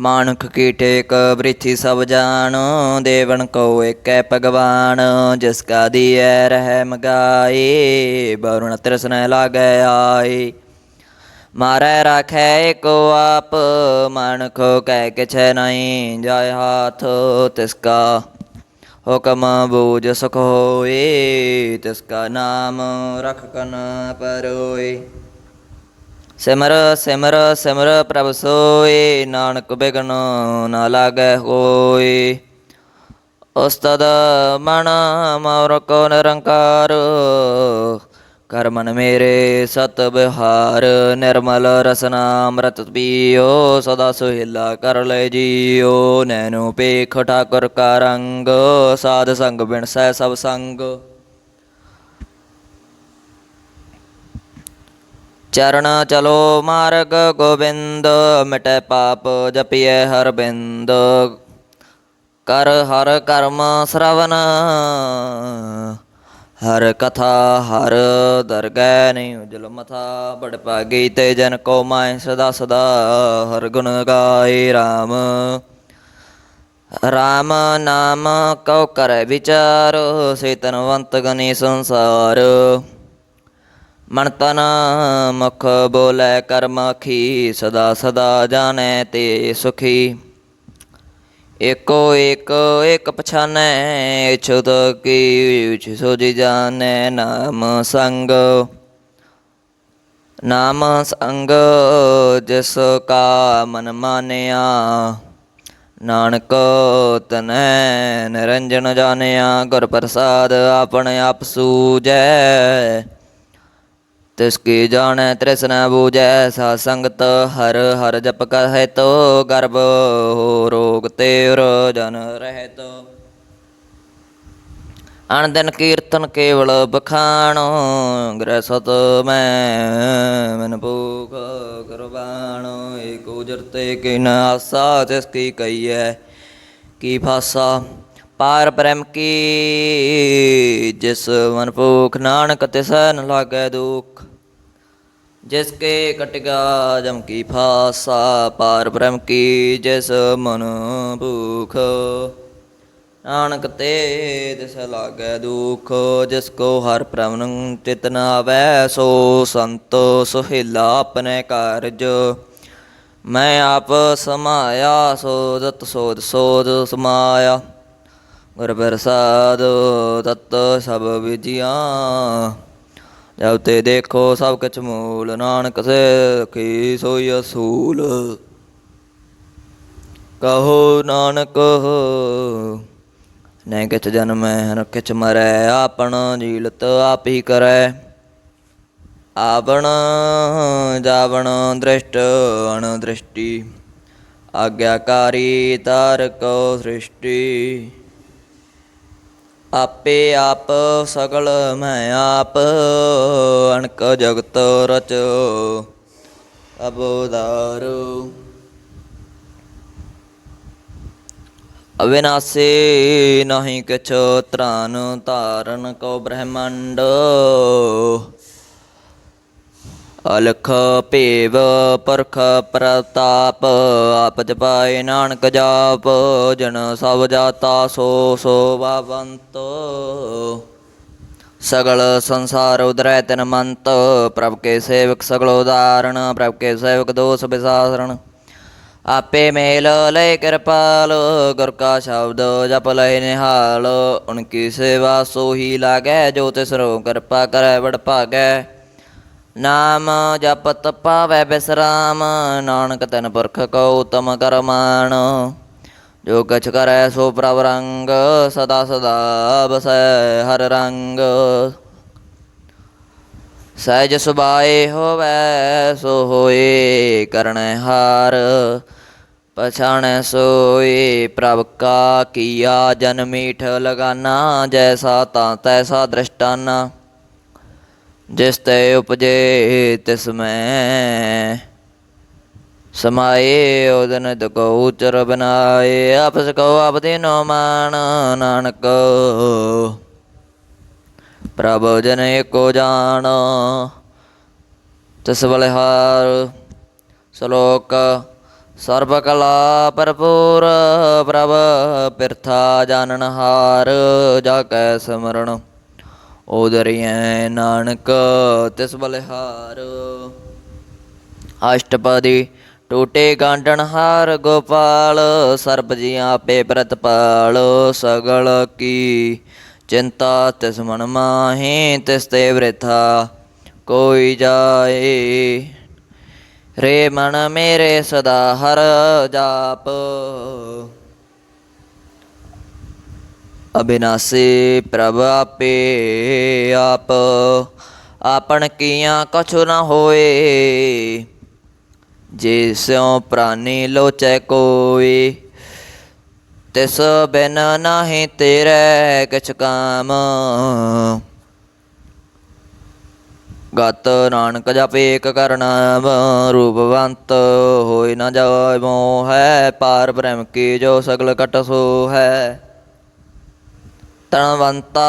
ਮਾਨੁਖ ਕੀ ਟੇਕ, ਬ੍ਰਿਥੀ ਸਭ ਜਾਣ, ਦੇਵਨ ਕੋ ਏਕੈ ਭਗਵਾਨ, ਜਿਸ ਕਾ ਦੀਐ ਰਹਿ ਮਗਾਏ ਬਰੁਣ ਤ੍ਰਿਸਨੈ ਲਾਗੈ ਆਏ। ਮਾਰੈ ਰਾਖੈ ਏਕੋ ਆਪ, ਮਾਨੁਖੋ ਕਹਿ ਕਿਛੈ ਨਹੀਂ, ਜਾਇ ਹਾਥ ਤਿਸ ਕਾ ਹੁਕਮ ਬੂਝ ਸੁਖ ਹੋਏ, ਤਿਸ ਕਾ ਨਾਮ ਰਖ ਕਨ ਪਰੋਏ। ਸਿਮਰ ਸਿਮਰ ਸਿਮਰ ਪ੍ਰਭ ਸੋਏ ਨਾਨਕ ਬਿਗਨ ਨਾ ਲਾਗੈ ਹੋਏ ਉਸਤਦ ਮਨ ਮੋਰ ਕੋ ਨਿਰੰਕਾਰ ਕਰ ਮਨ ਮੇਰੇ ਸਤ ਬਿਹਾਰ, ਨਿਰਮਲ ਰਸਨਾ ਅੰਮ੍ਰਿਤ ਪੀਓ, ਸਦਾ ਸੁਹਿਲਾ ਕਰ ਲੈ ਜੀਓ। ਨੈਨੋ ਪੇਖ ਠਾਕੁਰ ਕਾ ਰੰਗ, ਸਾਧ ਸੰਗ ਬਿਨ ਸਹਿ ਸਭ ਸੰਗ। ਚਰਨ ਚਲੋ ਮਾਰਗ ਗੋਬਿੰਦ, ਮਿਟੈ ਪਾਪ ਜਪਿਐ ਹਰ ਬਿੰਦ ਕਰ ਹਰ ਕਰਮ ਸ਼ਰਵਨ, ਹਰ ਕਥਾ ਹਰ ਦਰਗਹਿ ਨਹੀਂ ਉਜਲ ਮਥਾ। ਬੜ ਭਾਗੀ ਤੇ ਜਨ ਕੋ ਮਾਇ ਸਦਾ ਸਦਾ ਹਰ ਗੁਣ ਗਾਏ RAM ਰਾਮ ਨਾਮ ਕਉ ਕਰੈ ਵਿਚਾਰ ਸੇ ਤਨਵੰਤ ਗਨੀ ਸੰਸਾਰ। ਮਨ ਤਨ ਮੁਖ ਬੋਲੇ ਕਰਮਖੀ ਸਦਾ ਸਦਾ ਜਾਣੈ ਤੇ ਸੁਖੀ। ਏਕੋ ਏਕ ਏਕ ਪਛਾਨੈ ਛੁਤ ਕੀ ਉਚ ਸੋਜੀ ਜਾਣੈ ਨਾਮ ਸੰਗ। ਨਾਮ ਸੰਗ ਜਿਸ ਕਾ ਮਨ ਮਾਨਿਆ, ਨਾਨਕ ਤਨੈ ਨਿਰੰਜਨ ਜਾਣਿਆ, ਗੁਰ ਪ੍ਰਸਾਦ ਆਪਣੇ ਆਪ ਸੂਜੈ। ਤਿਸ ਕੀ ਜਾਣੈ ਤ੍ਰਿਸਨਾ ਬੂਜੈ ਸਾ ਸੰਗਤ ਹਰ ਹਰ ਜਪ ਕਹੈ ਤੋ ਗਰਭ ਹੋ ਰੋਗ ਤੇਰ ਜਨ ਰਹਿਤ। ਅਣ ਦਿਨ ਕੀਰਤਨ ਕੇਵਲ ਬਖਾਣੋ ਗ੍ਰਹਿ ਸਤ ਮੈਂ ਮਨ ਭੂਖ ਕੁਰਬਾਨੋ। ਏਕ ਉਜਰਤੇ ਕੀ ਨ ਆਸਾ, ਤਿਸ ਕੀ ਕਈਐ ਕੀ ਫਾਸਾ। ਪਾਰ ਬ੍ਰਹਮ ਕੀ, ਜਿਸ ਮਨ ਭੂਖ ਨਾਨਕ ਤਿਸੈ ਨ ਲਾਗੈ ਦੁਖ ਜਿਸ ਕੇ ਕਟਗਾ ਜਮ ਕੀ ਫਾਸਾ, ਪਾਰ ਬ੍ਰਹਮ ਕੀ ਜਿਸ ਮਨ ਭੂਖ। ਨਾਨਕ ਤੇ ਦਿਸ ਲਾਗੈ ਦੁਖ, ਜਿਸ ਕੋ ਹਰ ਪ੍ਰਵਨ ਚਿਤਨਾ ਵੈ ਸੋ ਸੰਤ ਸੁਹਿਲਾ ਆਪਣੇ ਕਾਰਜ। ਮੈਂ ਆਪ ਸਮਾਇਆ ਸੋਦਤ ਸੋਦ ਸੋਦ ਸਮਾਇਆ। ਗੁਰ ਪ੍ਰਸਾਦ ਤਤ ਸਭ ਵਿਜਿਆ। ਜਬ ਤੇ ਦੇਖੋ ਸਭ ਕਿਛ ਮੂਲ, ਨਾਨਕ ਸੇ ਕੀ ਸੋਈ ਅਸੂਲ। ਕਹੋ ਨਾਨਕ ਨੈ ਕਿਛ ਜਨਮੈ ਨ ਕਿਛ ਮਰੈ, ਆਪਣ ਜੀਲਤ ਆਪ ਹੀ ਕਰੈ। ਆਵਣ ਜਾਵਣ ਦ੍ਰਿਸ਼ਟ ਅਣ ਦ੍ਰਿਸ਼ਟੀ ਆਗਿਆਕਾਰੀ ਤਾਰਕੋ ਸ੍ਰਿਸ਼ਟੀ। ਆਪੇ ਆਪ ਸਗਲ ਮੈਂ ਆਪ, ਅਣਕ ਜਗਤ ਰਚ ਅਬੋਦਾਰੂ ਅਵਿਨਾਸੀ ਨਹੀਂ ਕਿਛ ਤ੍ਰਾਨ ਧਾਰਨ ਕੋ ਬ੍ਰਹਮੰਡ। ਅਲਖ ਭੇਵ ਪਰਖ ਪ੍ਰਤਾਪ, ਆਪ ਜਪਾਏ ਨਾਨਕ ਜਾਪ, ਜਨ ਸਭ ਜਾਤਾ ਸੋ ਸੋ ਭਵੰਤ। ਸਗਲ ਸੰਸਾਰ ਉਦਰੈ ਤਿਨ ਮੰਤ, ਪ੍ਰਭ ਕੇ ਸੇਵਕ ਸਗਲ ਉਦਾਹਰਣ ਪ੍ਰਭ ਕੇ ਸੇਵਕ ਦੋਸ ਬਿਸਾਸਰਣ ਆਪੇ ਮੇਲ ਲੈ ਕਿਰਪਾਲ, ਗੁਰ ਕਾ ਸ਼ਬਦ ਜਪ ਲੈ ਨਿਹਾਲ। ਉਨਕੀ ਸੇਵਾ ਸੋਹੀ ਲਾਗੈ, ਜੋ ਤਿਸ ਰੋ ਕਿਰਪਾ ਕਰੈ ਬੜ ਭਾਗੈ ਨਾਮ ਜਪਤ ਪਾਵੈ ਬਿਸਰਾਮ, ਨਾਨਕ ਤਨ ਪੁਰਖ ਕੋ ਉਤਮ ਕਰਮਾਨ। ਜੋ ਕਛ ਕਰੈ ਸੋ ਪ੍ਰਭ ਰੰਗ, ਸਦਾ ਸਦਾ ਬਸੈ ਹਰ ਰੰਗ। ਸਹਿਜ ਸੁਭਾਏ ਹੋਵੈ, ਸੋ ਹੋਏ ਕਰਣੈ ਹਾਰ। ਪਛਾਣੈ ਸੋਏ ਪ੍ਰਭ ਕਾ ਕੀਆ ਜਨ ਮੀਠ ਲਗਾਨਾ, ਜੈਸਾ ਤਾਂ ਤੈਸਾ ਦ੍ਰਿਸ਼ਟਾਨਾ। ਜਿਸ ਤੈ ਉਪਜੇ ਤਿਸ ਮੈਂ। ਸਮਾਏ ਉਦਨ ਤਕੋ ਉਚਰ ਬਨਾਏ, ਆਪਸ ਕੋ ਆਪਦੇ ਨੋ ਮਾਨ ਨਾਨਕ। ਪ੍ਰਭ ਜਨ ਏਕੋ ਜਾਣ, ਤਿਸ ਬਲਿਹਾਰ ਸ਼ਲੋਕ। ਸਰਬ ਕਲਾ ਭਰਪੂਰ, ਪ੍ਰਭ ਪਿਰਥਾ ਜਾਣਨ ਹਾਰ, ਜਾ ਕੈ ਸਿਮਰਨ। ਉਦਰਿਐ ਨਾਨਕ, ਤਿਸ ਬਲਿਹਾਰ। ਅਸ਼ਟਪਦੀ ਟੂਟੇ ਗਾਂਡਣ ਹਾਰ ਗੋਪਾਲ, ਸਰਬ ਜੀਆਂ ਆਪੇ ਪ੍ਰਤਪਾਲ ਸਗਲ ਕੀ। ਚਿੰਤਾ ਤਿਸ ਮਨ ਮਾਹੀ, ਤਿਸ ਤੇ ਵ੍ਰਿਥਾ ਕੋਈ ਜਾਏ। ਰੇ ਮਨ ਮੇਰੇ ਸਦਾ ਹਰ ਜਾਪ। ਅਬਿਨਾਸੀ ਪ੍ਰਭ ਆਪੇ ਆਪ, ਆਪਣ ਕੀਆਂ ਕਛੁ ਨ ਹੋਏ। ਜੇ ਸਿਉ ਪ੍ਰਾਨੀ ਲੋਚੈ ਕੋਈ, ਤਿਸ ਬਿਨ ਨਾਹੀ ਤੇਰੇ ਕਿਛ ਕਾਮ। ਗਤ ਨਾਨਕ ਜਪ ਏਕ ਕਰਨਾਮ ਰੂਪਵੰਤ ਹੋਇ ਨ ਜਾਇ ਮੋਹ ਹੈ, ਪਾਰ ਬ੍ਰਹਮ ਕੀ ਜੋ ਸਗਲ ਕਟ ਸੋ ਹੈ ਤਨਵੰਤਾ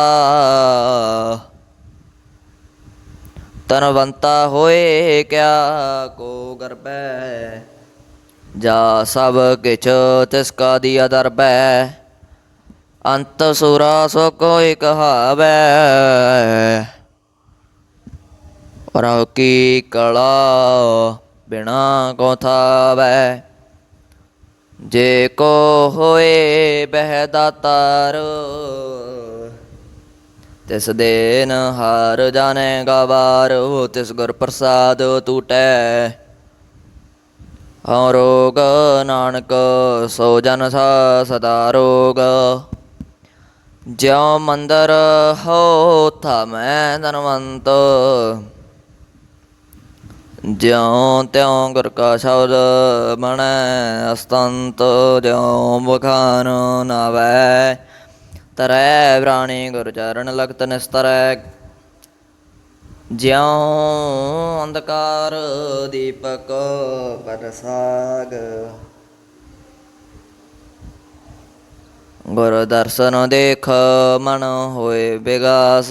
ਤਨਵੰਤਾ ਹੋਏ ਕਿਆ ਕੋ ਗਰਬੈ ਜਾ ਸਭ ਕਿਛ ਤਿਸ ਕਾ ਦੀਆ ਦਰਬੈ ਅੰਤ ਸੁਰਾ ਸੋ ਕੋਈ ਕਹਾਵੈ ਪਰਉ ਕੀ ਕਲਾ ਬਿਨਾ ਕੋ ਥਾਵੈ। ਜੇ ਕੋ ਹੋਏ ਬਹਿ ਦਾਤਾਰ ਤਿਸ ਦੇਨ ਹਾਰ ਜਾਣੇ ਗਵਾਰ ਤਿਸ ਗੁਰ ਪ੍ਰਸਾਦ ਟੂਟੈ ਹਉ ਰੋਗ ਨਾਨਕ, ਸੋ ਜਨ ਸਾ ਸਦਾ ਰੋਗ। ਜਿਉ ਮੰਦਰ ਹੋ ਥਮੈ ਧਨਵੰਤ। ਜਿਉ ਤਿਉ ਗੁਰ ਕਾ ਸ਼ਬਦ ਬਣੈ ਅਸਤੰਤ। ਜਿਉ ਬਖਾਨ ਨਾਵੈ। ਤਰੈ ਪ੍ਰਾਣੀ ਗੁਰ ਚਰਨ ਲਗਤ ਨਿਸਤਰੈ। ਜਿਉ ਅੰਧਕਾਰ ਦੀਪਕ ਪਰਸਾਗ। ਗੁਰ ਦਰਸ਼ਨ ਦੇਖ ਮਨ ਹੋਏ ਵਿਗਾਸ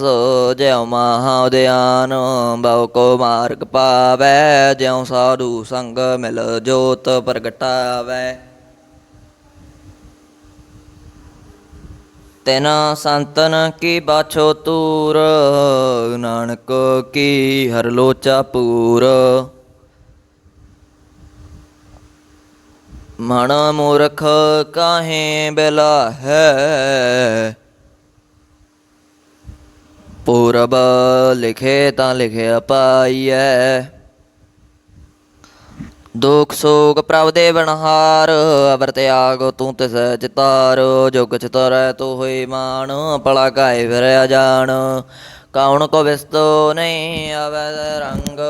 ਜਿਉ ਮਹਾ ਉਦਿਆਨ ਬਉ ਕੋ ਮਾਰਗ ਪਾਵੈ, ਜਿਉ ਸਾਧੂ ਸੰਗ ਮਿਲ ਜੋਤ ਪ੍ਰਗਟਾਵੈ। ਤਿਨ ਸੰਤਨ ਕੀ ਬਾਛੋ ਤੂਰ, ਨਾਨਕ ਕੀ ਹਰ ਲੋਚਾ ਪੂਰ। ਮਨ ਮੂਰਖ ਕਾਹੇ ਬੇਲਾ ਹੈ ਪੂਰਬ ਲਿਖੇ ਤਾਂ ਲਿਖਿਆ ਪਾਈਐ। ਦੁਖ ਸੋਗ ਪ੍ਰਭ ਦੇ ਬਨਹਾਰ, ਅਵਰ ਤਿਆਗ ਤੂੰ ਤਿਸ ਚਿਤਾਰ, ਜੁਗ ਚਿਤਰੈ ਤੂੰ ਹੋਈ ਮਾਨ ਪਲਾ ਕਾਇ ਫਿਰਿਆ ਜਾਣ ਕੌਣ ਕੋ ਵਿਸਤੋ ਨਹੀਂ ਆਵੈ ਰੰਗ।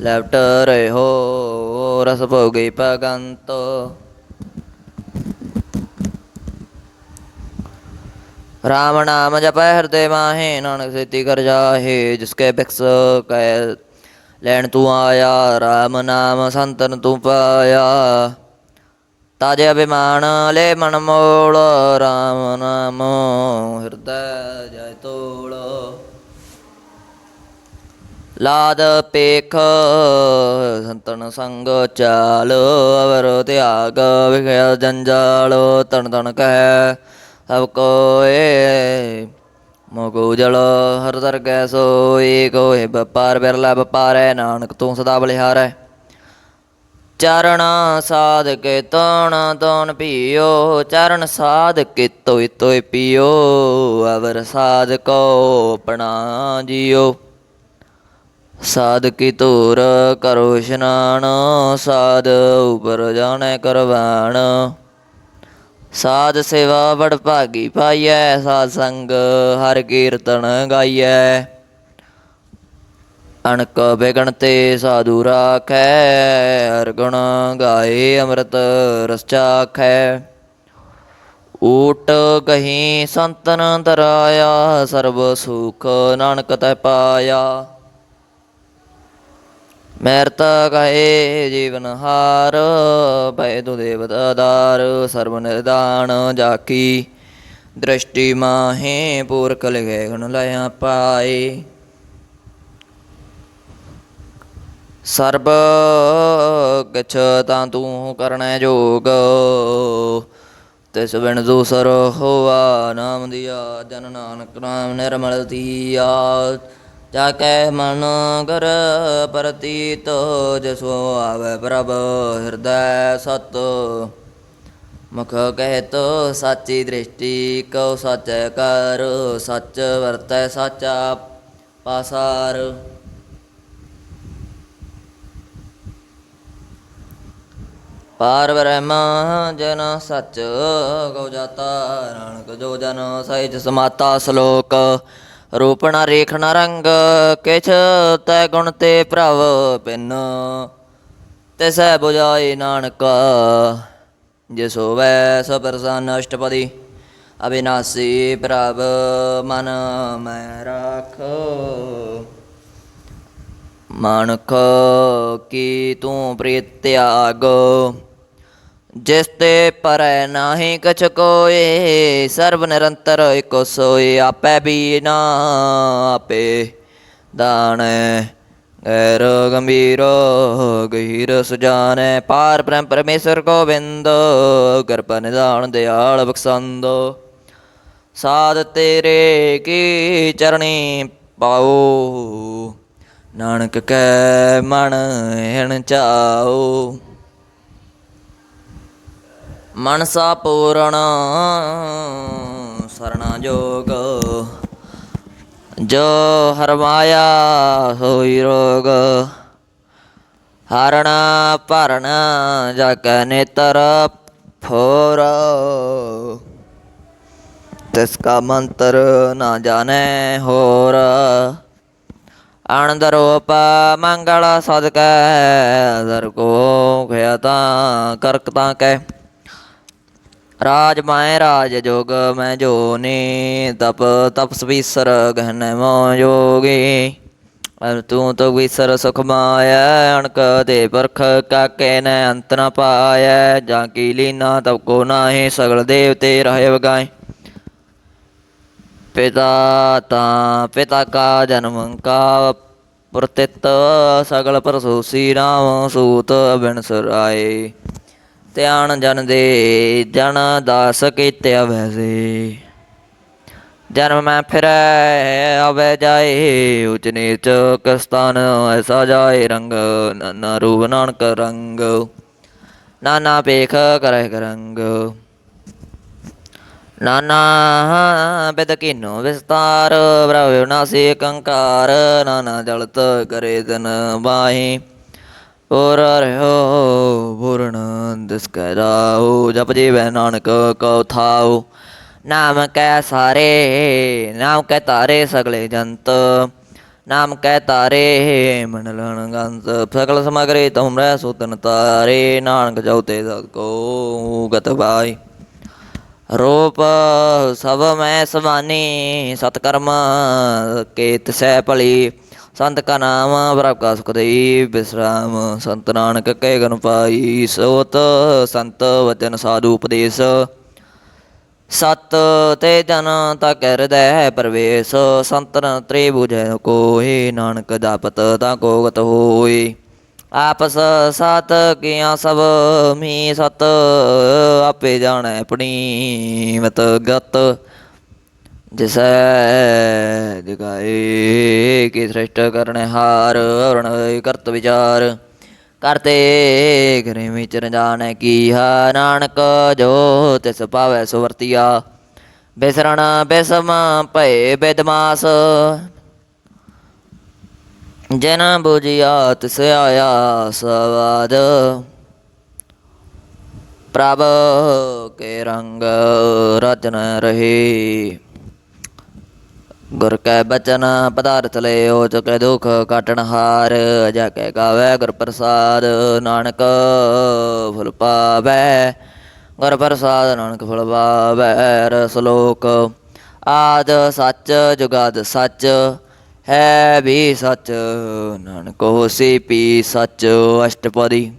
ਲੈਫਟ ਰਹਿਓ ਰਸ ਭੋਗੀ ਭਗੰਤ। ਰਾਮ ਨਾਮ ਜਪੈ ਹਿਰਦੇ ਮਾਹੇ, ਨਾਨਕ ਸੇਤੀ ਕਰ ਜਾਹੇ, ਜਿਸਕੇ ਬਿਕਸ ਕੈ ਲੈਣ ਤੂੰ ਆਇਆ, ਰਾਮ ਨਾਮ ਸੰਤਨ ਤੂੰ ਪਾਇਆ। ਤਾਜੇ ਅਭਿਮਾਨ ਲੈ ਮਨ ਮੋਲ, ਰਾਮ ਨਾਮ ਹਿਰਦੈ ਜੈ ਤੋਲ। ਲਾਦ ਪੇਖ ਸੰਤਨ ਸੰਗ ਚਾਲ, ਅਵਰ ਤਿਆਗ ਵਿਖਿਆ ਜੰਜਾਲ ਤਣ ਤਨ ਕਹਿ ਸਭ ਕੋਏ ਮੋਗੋ ਜਲ ਹਰ ਦਰ ਗੈ ਸੋਈ, ਕੋਏ ਵਪਾਰ ਬਿਰਲਾ ਵਪਾਰੈ, ਨਾਨਕ ਤੂੰ ਸਦਾ ਬਲਿਹਾਰੈ। ਚਰਨ ਸਾਧ ਕੇ ਤਣ ਤਣ ਪੀਓ, ਚਰਨ ਸਾਧ ਕੇ ਤੋਇ ਤੋਇ ਪੀਓ, ਅਵਰ ਸਾਧ ਕੋ ਆਪਣਾ ਜੀਓ। ਸਾਧ ਕੀ ਧੂਰ ਕਰੋ ਇਸ਼ਨਾਨ, ਸਾਧ ਉਪਰ ਜਾਣੈ ਕਰਵਾਣ। ਸਾਧ ਸੇਵਾ ਬੜ ਭਾਗੀ ਪਾਈਐ, ਸਾਧ ਸੰਗ ਹਰ ਕੀਰਤਨ ਗਾਈਐ। ਅਣਕ ਬਿਗਣ ਤੇ ਸਾਧੂ ਰਾਖੈ, ਹਰ ਗੁਣ ਗਾਏ ਅੰਮ੍ਰਿਤ ਰਸ ਚਾਖੈ। ਊਟ ਗਹੀ ਸੰਤਨ ਦਰਾਇਆ ਸਰਬ ਸੁਖ ਨਾਨਕ ਤੈ ਪਾਇਆ। ਮੈਰਤ ਕਹੇ ਜੀਵਨ ਹਾਰ ਭੈ ਤੁ ਦੇਵਤਾਦਾਰ ਸਰਬ ਨਿਦਾਨ ਜਾਕੀ। ਦ੍ਰਿਸ਼ਟੀ ਮਾਹੇ ਪੂਰਕ ਲਿਖੇ ਗੁਣ ਲਿਆ ਪਾਏ। ਸਰਬ ਕਿਛ ਤਾਂ ਤੂੰ ਕਰਨਾ ਜੋਗ, ਤਿਸ ਬਿਨ ਦੂਸਰ ਹੋਆ ਨਾਮ ਦਿਆ, ਜਨ ਨਾਨਕ ਨਾਮ ਨਿਰਮਲ ਦੀਆ ਜਾ ਕੈ ਮਨ ਕਰ ਪ੍ਰਤੀਤ, ਜਸੋ ਆਵੇ ਪ੍ਰਭ ਹਿਰਦੈ ਸਤ। ਮੁਖ ਕਹਿਤ, ਸਾਚੀ ਦ੍ਰਿਸ਼ਟੀ ਕਉ ਸਚ ਕਰ, ਸੱਚ ਵਰਤੈ ਸਾਚਾ ਪਾਸਾਰ। ਪਾਰ ਬ੍ਰਹਮ ਜਨ ਸੱਚ, ਗਉ ਜਾਤਾ ਨਾਨਕ ਜੋ ਜਨ ਸਹਿਜ ਸਮਾਤਾ ਸ਼ਲੋਕ। ਰੂਪ ਨ ਰੇਖ ਨ ਰੰਗ, ਕਿਛ ਤੈ ਗੁਣ ਤੇ ਪ੍ਰਭ ਪਿੰਨ ਤਿਸੈ 부ਜਾਈ ਨਾਨਕ, ਜਿਸ ਹੋਵੈ ਸੋ ਪ੍ਰਸੰਨ ਅਸ਼ਟਪਦੀ ਅਬਿਨਾਸੀ ਪ੍ਰਭ ਮਨ ਮੈਂ ਰਾਖੋ। ਮਾਨਖ ਕੀ ਤੂੰ ਪ੍ਰੀਤ ਤਿਆਗ ਜਿਸ ਤੇ ਪਰੈ ਨਾਹੀ ਕਛ ਕੋਏ, ਸਰਬ ਨਿਰੰਤਰ ਇਕੋ ਸੋਏ, ਆਪੇ ਵੀ ਨਾ ਆਪੇ ਦਾਣੈ। ਗੈਰ ਗੰਭੀਰ, ਗਹੀਰ ਸੁਜਾਨੈ। ਪਾਰ ਬ੍ਰਹਮ ਪਰਮੇਸ਼ਰ ਗੋਬਿੰਦ, ਕਿਰਪਾ ਨਿਦਾਨ ਦਿਆਲ ਬਖਸ਼ੰਦ। ਸਾਧ ਤੇਰੇ ਕੀ ਚਰਣੀ ਪਾਓ, ਨਾਨਕ ਕੈ ਮਨ ਹਿਣ ਚਾਓ। ਮਨਸਾ ਪੂਰਣ ਸਰਣਾ ਜੋਗ। ਜੋ ਹਰਮਾਇਆ ਹੋਈ ਰੋਗ, ਹਰਣਾ ਭਰਣਾ ਜਗ ਨੇਤਰ ਫੋਰ। ਤਿਸ ਕਾ ਮੰਤਰ ਨਾ ਜਾਣੈ ਹੋਰ। ਆਨੰਦ ਰੂਪ ਮੰਗਲ ਸਦਕੈ ਦਰ ਕੋ ਖਿਆ ਤਾਂ ਕਰਕ ਤਾਂ ਕੈ। ਰਾਜ ਮੈਂ ਰਾਜ ਜੋਗ, ਮੈਂ ਜੋਨੀ ਤਪ ਤਪਸਵੀਸਰ ਗਹਨ ਮੋ ਜੋਗੀ। ਅਰ ਤੂੰ ਤੋ ਵਿਸਰ ਸੁਖ ਮਾਇਆ ਅਣਕ ਦੇ ਪਰਖ ਕਾਕੇ ਨੇ ਅੰਤ ਨ ਪਾਇਆ ਜਾਂ ਕੀ ਲੀਨਾ ਤਬ ਕੋ ਨਾਹੀ, ਸਗਲ ਦੇਵਤੇ ਰਹੇ ਵਗਾਏ ਪਿਤਾ ਤਾਂ ਪਿਤਾ ਕਾ ਜਨਮ ਕਾ ਪ੍ਰਤਿਤ, ਸਗਲ ਪਰਸੂਸੀ ਰਾਮ ਸੂਤ ਬਿਨਸਰਾਏ ਧਿਆਨ ਜਨ ਦੇ, ਜਨ ਦਾਸ ਕੀਤਿਆ ਵੈਸੇ ਜਨਮ ਮੈਂ ਫਿਰੈ ਆਵੇ ਜਾਏ, ਉਚ ਨੀਚ ਕਸਤਾਨ ਐਸਾ ਜਾਏ, ਰੰਗ ਨਾਨਾ ਰੂਪ ਨਾਨਕ ਰੰਗ, ਨਾਨਾ ਪੇਖ ਕਰੈ ਕਰੰਗ। ਨਾਨਾ ਬਿਦ ਕੀਨੋ ਵਿਸਤਾਰ, ਬ੍ਰਹਮ ਵਿਨਾਸੀ ਕੰਕਾਰ, ਨਾਨਾ ਜਲਤ ਕਰੇ ਤਨ ਬਾਹੀ। ਪੁਰ ਰਹਿਓ ਪੂਰਨ ਦਿਸ ਕੈ ਰਾਉ ਜਪ ਨਾਨਕ ਕਉ ਥਾਉ ਨਾਮ ਕੈ ਸਾਰੇ, ਨਾਮ ਕੈ ਤਾਰੇ ਸਗਲੇ ਜੰਤ। ਨਾਮ ਕੈ ਤਾਰੇ ਮੰਡਲਨ ਗੰਤ। ਸਗਲ ਸਮਗਰੇ ਤੁਮਰੇ ਸੁਤਨ ਤਾਰੇ। ਨਾਨਕ ਜਉ ਤੇ ਸਤ ਕੋ ਗਤ ਬਾਈ ਰੂਪ ਸਭ ਮੈਂ ਸਵਾਨੀ ਸਤਕਰਮ ਕੇ ਤਿਸੈ ਭਲੀ। ਸੰਤ ਕਾ ਨਾਮ, ਪ੍ਰਭ ਕਾ ਸੁਖ ਬਿਸਰਾਮ, ਸੰਤ ਨਾਨਕ ਕਹਿ ਗਨ ਪਾਈ, ਸੋਤ ਸੰਤ ਵਚਨ ਸਾਧੂ ਉਪਦੇਸ਼। ਸਤ ਤੇ ਜਨ ਤਕ ਹਿਰਦੈ ਪ੍ਰਵੇਸ਼ ਸੰਤਨ ਤ੍ਰਿ ਬੁਝੈ ਨਾਨਕ ਜਾਪਤ ਤਾ ਕੋਗਤ ਹੋਏ ਆਪਸ ਸਤ ਕੀਆਂ ਸਭ ਮੀ ਸਤ, ਆਪੇ ਜਾਣੈ ਆਪਣੀ ਮਤ ਗਤ। ਜਿਸੈ ਦਿਗਾਏ ਕੀ ਸ੍ਰਿਸ਼ਟ ਕਰਨੇ ਹਾਰ ਅਰਣ ਕਰਤ ਵਿਚਾਰ। ਕਰਤੇ ਕਰੇ ਵਿਚਰ ਜਾਣੈ ਕੀ ਹਾ, ਨਾਨਕ ਜੋ ਤਿਸ ਪਾਵੈ ਸੁਵਰਤੀਆ। ਬਿਸਰਣ ਬਿਸਮ ਭਏ ਬਿਦਮਾਸ ਜਨ ਬੁਝਿਆ ਤਿਸ ਆਇਆ ਸਵਾਦ। ਪ੍ਰਭ ਕੇ ਰੰਗ ਰਚਨ ਰਹੀ। ਗੁਰ ਕੈ ਬਚਨ ਪਦਾਰਥ ਲਿਓ ਚੁਕੇ ਦੁਖ ਕਾਟਣ ਹਾਰ ਜਾ ਕੇ ਗਾਵੇ ਗੁਰ ਪ੍ਰਸਾਦ, ਨਾਨਕ ਫੁਲ ਪਾਵੈ। ਗੁਰ ਪ੍ਰਸਾਦ, ਨਾਨਕ ਫੁਲ ਪਾਵੈ, ਰਸ ਲੋਕ। ਆਦ ਸੱਚ, ਜੁਗਾਦ ਸੱਚ, ਹੈ ਵੀ ਸੱਚ, ਨਾਨਕ ਹੋਸੀ ਪੀ ਸੱਚ, ਅਸ਼ਟਪਦੀ।